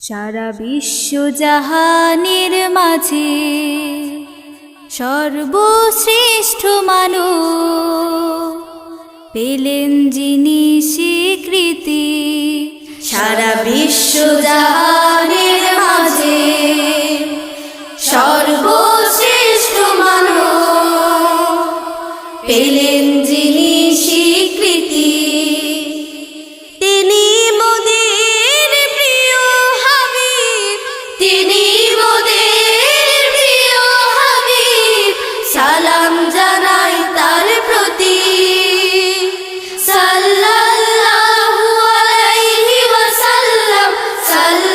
সারা বিশ্ব জাহানের মাঝে সর্বশ্রেষ্ঠ মানব পেলেন যিনি স্বীকৃতি। সারা বিশ্ব জাহানের মাঝে সর্বশ্রেষ্ঠ মানব পেলেন ওয়াসাল্লাম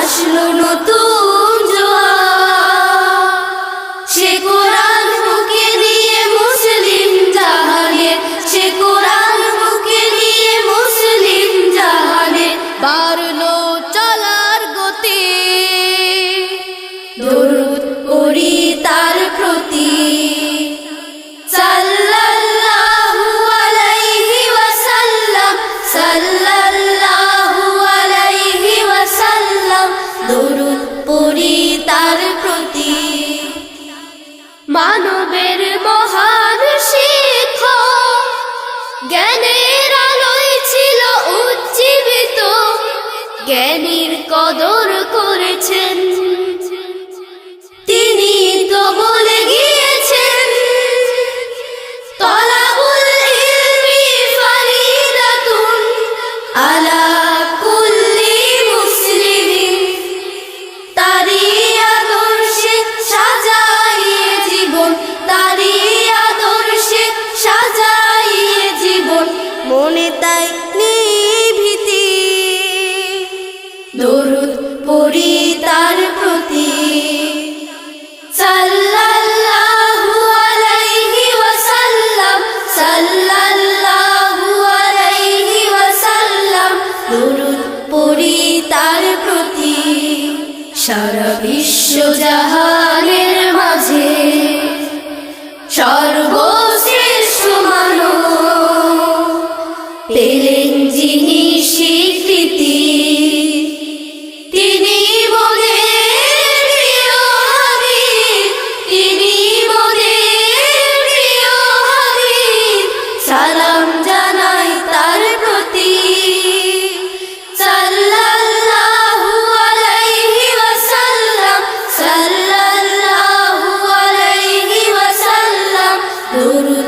আসলো নতুন জোয়ার। পড়ি তার প্রতি। মানবের মহান শিখ জ্ঞানের আলোয় ছিল উজ্জীবিত। জ্ঞানীর কদর করেছেন। তিনি তো বলে দরুদ পড়ি তার প্রতি। দরুদ তার প্রতি। সারা বিশ্ব জাহানের মাঝে সর্ব Guru